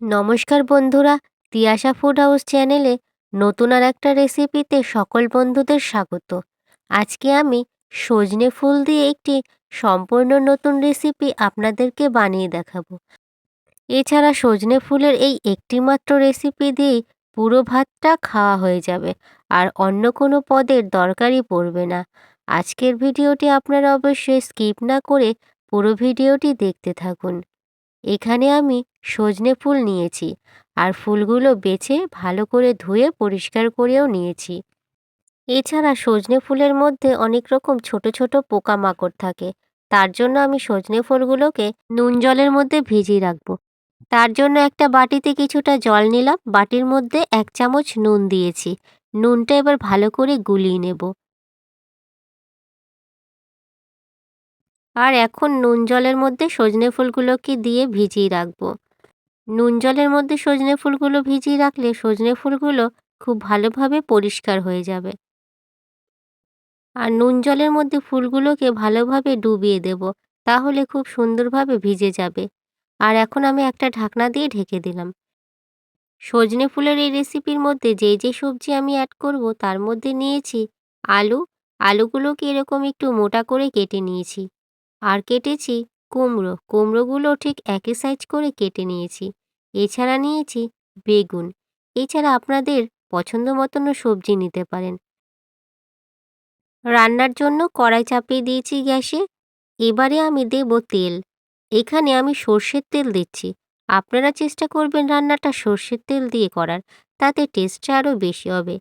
নমস্কার বন্ধুরা, Tiyasha food house চ্যানেলে নতুন আর একটা রেসিপিতে সকল বন্ধুদের স্বাগত। আজকে আমি সজনে ফুল দিয়ে একটি সম্পূর্ণ নতুন রেসিপি আপনাদেরকে বানিয়ে দেখাবো। এছাড়া সজনে ফুলের এই একটিমাত্র রেসিপি দিয়েই পুরো ভাতটা খাওয়া হয়ে যাবে, আর অন্য কোনো পদের দরকারই পড়বে না। আজকের ভিডিওটি আপনারা অবশ্যই স্কিপ না করে পুরো ভিডিওটি দেখতে থাকুন। এখানে আমি সজনে ফুল নিয়েছি আর ফুলগুলো বেছে ভালো করে ধুয়ে পরিষ্কার করেও নিয়েছি। এছাড়া সজনে ফুলের মধ্যে অনেক রকম ছোট ছোট পোকামাকড় থাকে, তার জন্য আমি সজনে ফুলগুলোকে নুন জলের মধ্যে ভিজিয়ে রাখব। তার জন্য একটা বাটিতে কিছুটা জল নিলাম, বাটির মধ্যে এক চামচ নুন দিয়েছি, নুনটা এবার ভালো করে গুলিয়ে নেব। আর এখন নুন জলের মধ্যে সজনে ফুলগুলোকে দিয়ে ভিজিয়ে রাখব। নুন জলের মধ্যে সজনে ফুলগুলো ভিজিয়ে রাখলে সজনে ফুলগুলো খুব ভালোভাবে পরিষ্কার হয়ে যাবে। আর নুন জলের মধ্যে ফুলগুলোকে ভালোভাবে ডুবিয়ে দেব, তাহলে খুব সুন্দরভাবে ভিজে যাবে। আর এখন আমি একটা ঢাকনা দিয়ে ঢেকে দিলাম। সজনে ফুলের এই রেসিপির মধ্যে যে যে সবজি আমি অ্যাড করব, তার মধ্যে নিয়েছি আলু। আলুগুলোকে এরকম একটু মোটা করে কেটে নিয়েছি। আর কেটেছি কুমড়ো, কুমড়োগুলো ঠিক একই সাইজ করে কেটে নিয়েছি। এছাড়া নিয়েছি বেগুন। এছাড়া আপনাদের পছন্দ মতনও সবজি নিতে পারেন। রান্নার জন্য কড়াই চাপিয়ে দিয়েছি গ্যাসে। এবারে আমি দেব তেল। এখানে আমি সর্ষের তেল দিচ্ছি। আপনারা চেষ্টা করবেন রান্নাটা সর্ষের তেল দিয়ে করার, তাতে টেস্টটা আরও বেশি হবে।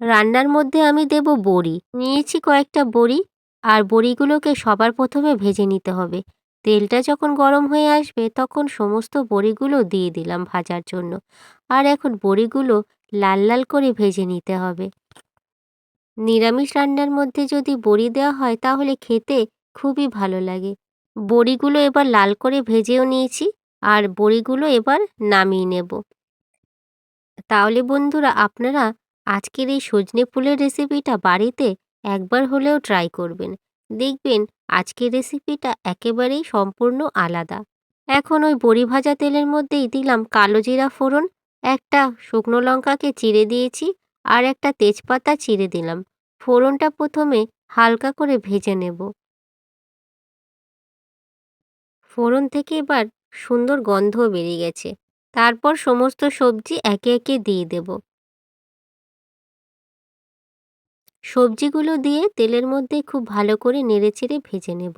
রান্নার মধ্যে আমি দেব বড়ি। নিয়েছি কয়েকটা বড়ি, আর বড়িগুলোকে সবার প্রথমে ভেজে নিতে হবে। তেলটা যখন গরম হয়ে আসবে, তখন সমস্ত বড়িগুলো দিয়ে দিলাম ভাজার জন্য। আর এখন বড়িগুলো লাল লাল করে ভেজে নিতে হবে। নিরামিষ রান্নার মধ্যে যদি বড়ি দেওয়া হয়, তাহলে খেতে খুবই ভালো লাগে। বড়িগুলো এবার লাল করে ভেজেও নিয়েছি, আর বড়িগুলো এবার নামিয়ে নেব। তাহলে বন্ধুরা, আপনারা আজকের এই সজনে ফুলের রেসিপিটা বাড়িতে একবার হলেও ট্রাই করবেন। দেখবেন আজকের রেসিপিটা একেবারেই সম্পূর্ণ আলাদা। এখন ওই বড়ি ভাজা তেলের মধ্যেই দিলাম কালো জিরা ফোড়ন, একটা শুকনো লঙ্কাকে চিড়ে দিয়েছি আর একটা তেজপাতা চিড়ে দিলাম। ফোড়নটা প্রথমে হালকা করে ভেজে নেব। ফোড়ন থেকে এবার সুন্দর গন্ধও বেরিয়ে গেছে। তারপর সমস্ত সবজি একে একে দিয়ে দেব। সবজিগুলো দিয়ে তেলের মধ্যে খুব ভালো করে নেড়েচেড়ে ভেজে নেব।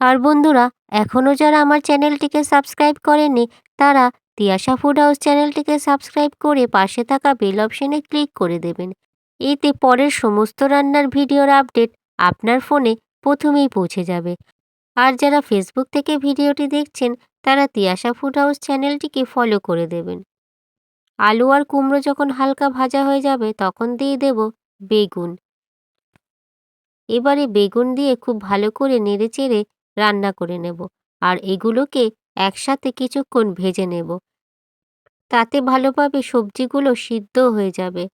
আর বন্ধুরা, এখনও যারা আমার চ্যানেলটিকে সাবস্ক্রাইব করেনি তারা তিয়াশা ফুড হাউস চ্যানেলটিকে সাবস্ক্রাইব করে পাশে থাকা বেল অপশনে ক্লিক করে দেবেন। এতে পরের সমস্ত রান্নার ভিডিওর আপডেট আপনার ফোনে প্রথমেই পৌঁছে যাবে। আর যারা ফেসবুক থেকে ভিডিওটি দেখছেন, তারা তিয়াশা ফুড হাউস চ্যানেলটিকে ফলো করে দেবেন। আলু আর কুমড়ো যখন হালকা ভাজা হয়ে যাবে, তখন দিয়ে দেব বেগুন। এবারে বেগুন দিয়ে খুব ভালো করে নেড়ে চেড়ে রান্না করে নেব আর এগুলোকে একসাথে কিছুক্ষণ ভেজে নেব। তাতে ভালোভাবে সবজিগুলো সিদ্ধ হয়ে যাবে।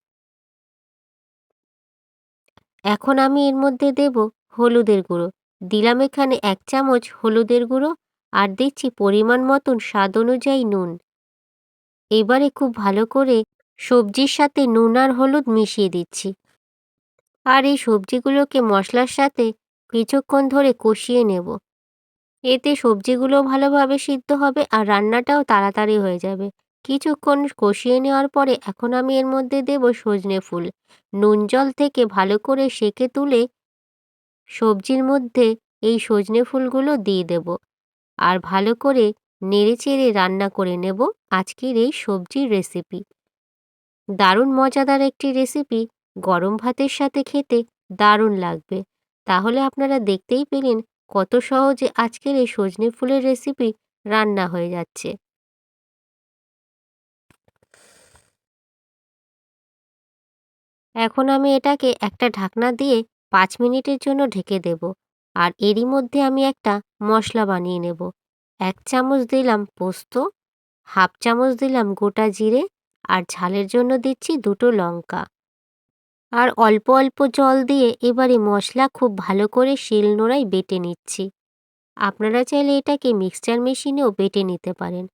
এখন আমি এর মধ্যে দেব হলুদের গুঁড়ো। দিলাম এখানে এক চামচ হলুদের গুঁড়ো আর দিচ্ছি পরিমাণ মতন স্বাদ অনুযায়ী নুন। এবারে খুব ভালো করে সবজির সাথে নুন আর হলুদ মিশিয়ে দিচ্ছি। আর এই সবজিগুলোকে মশলার সাথে কিছুক্ষণ ধরে কষিয়ে নেব। এতে সবজিগুলো ভালোভাবে সিদ্ধ হবে আর রান্নাটাও তাড়াতাড়ি হয়ে যাবে। কিছুক্ষণ কষিয়ে নেওয়ার পরে এখন আমি এর মধ্যে দেব সজনে ফুল। নুন জল থেকে ভালো করে সেকে তুলে সবজির মধ্যে এই সজনে ফুলগুলো দিয়ে দেব। আর ভালো করে নেড়ে চেড়ে রান্না করে নেব আজকের এই সবজির রেসিপি। দারুণ মজাদার একটি রেসিপি। গরম ভাতের সাথে খেতে দারুণ লাগবে। তাহলে আপনারা দেখতেই পেলেন কত সহজে আজকের এই সজনে ফুলের রেসিপি রান্না হয়ে যাচ্ছে। এখন আমি এটাকে একটা ঢাকনা দিয়ে পাঁচ মিনিটের জন্য ঢেকে দেব আর এরই মধ্যে আমি একটা মশলা বানিয়ে নেব। এক চামচ দিলাম পোস্ত, হাফ চামচ দিলাম গোটা জিরে আর ঝালের জন্য দিচ্ছি দুটো লঙ্কা। আর অল্প অল্প জল দিয়ে এবারে মশলা খুব ভালো করে শিল নোড়ায় বেটে নিচ্ছি। আপনারা চাইলে এটাকে মিক্সচার মেশিনেও বেটে নিতে পারেন।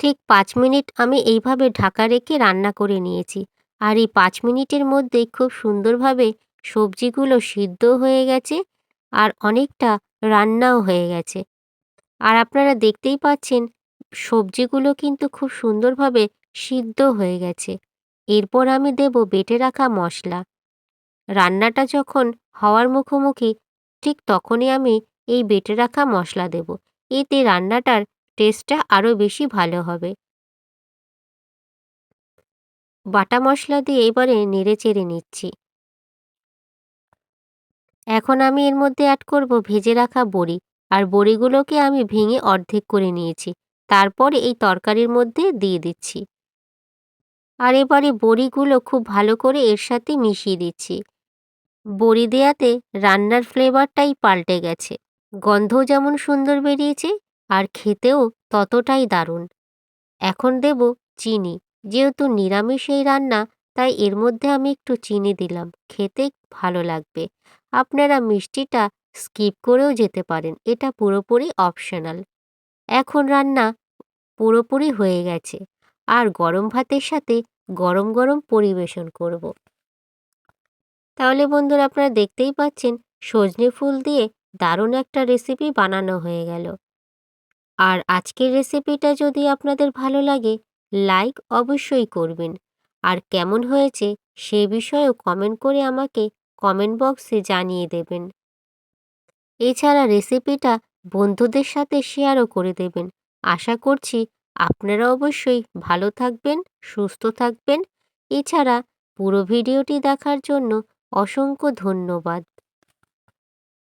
ঠিক পাঁচ মিনিট আমি এইভাবে ঢাকা রেখে রান্না করে নিয়েছি। আর এই পাঁচ মিনিটের মধ্যে খুব সুন্দরভাবে সবজিগুলো সিদ্ধ হয়ে গেছে আর অনেকটা রান্নাও হয়ে গেছে। আর আপনারা দেখতেই পাচ্ছেন, সবজিগুলো কিন্তু খুব সুন্দরভাবে সিদ্ধ হয়ে গেছে। এরপর আমি দেব বেটে রাখা মশলা। রান্নাটা যখন হওয়ার মুখোমুখি, ঠিক তখনই আমি এই বেটে রাখা মশলা দেব। এতে রান্নাটার টেস্টটা আরও বেশি ভালো হবে। বাটা মশলা দিয়ে এবারে নেড়ে চেড়ে নিচ্ছি। এখন আমি এর মধ্যে অ্যাড করব ভেজে রাখা বড়ি। আর বড়িগুলোকে আমি ভেঙে অর্ধেক করে নিয়েছি। তারপর এই তরকারির মধ্যে দিয়ে দিচ্ছি। আর এবারে বড়িগুলো খুব ভালো করে এর সাথে মিশিয়ে দিচ্ছি। বড়ি দেয়াতে রান্নার ফ্লেভারটাই পাল্টে গেছে। গন্ধও যেমন সুন্দর বেরিয়েছে, আর খেতেও ততটাই দারুণ। এখন দেব চিনি। যেহেতু নিরামিষ এই রান্না, তাই এর মধ্যে আমি একটু চিনি দিলাম। খেতে ভালো লাগবে। আপনারা মিষ্টিটা স্কিপ করেও যেতে পারেন। এটা পুরোপুরি অপশনাল। এখন রান্না পুরোপুরি হয়ে গেছে। আর গরম ভাতের সাথে গরম গরম পরিবেশন করব। তাহলে বন্ধুরা আপনারা দেখতেই পাচ্ছেন, সজনে ফুল দিয়ে দারুণ একটা রেসিপি বানানো হয়ে গেল। আর আজকের রেসিপিটা যদি আপনাদের ভালো লাগে লাইক অবশ্যই করবেন। আর কেমন হয়েছে সে বিষয়েও কমেন্ট করে আমাকে কমেন্ট বক্সে জানিয়ে দেবেন। এছাড়া রেসিপিটা বন্ধুদের সাথে শেয়ারও করে দেবেন। আশা করছি আপনারা অবশ্যই ভালো থাকবেন সুস্থ থাকবেন। এছাড়া পুরো ভিডিওটি দেখার জন্য অসংখ্য ধন্যবাদ।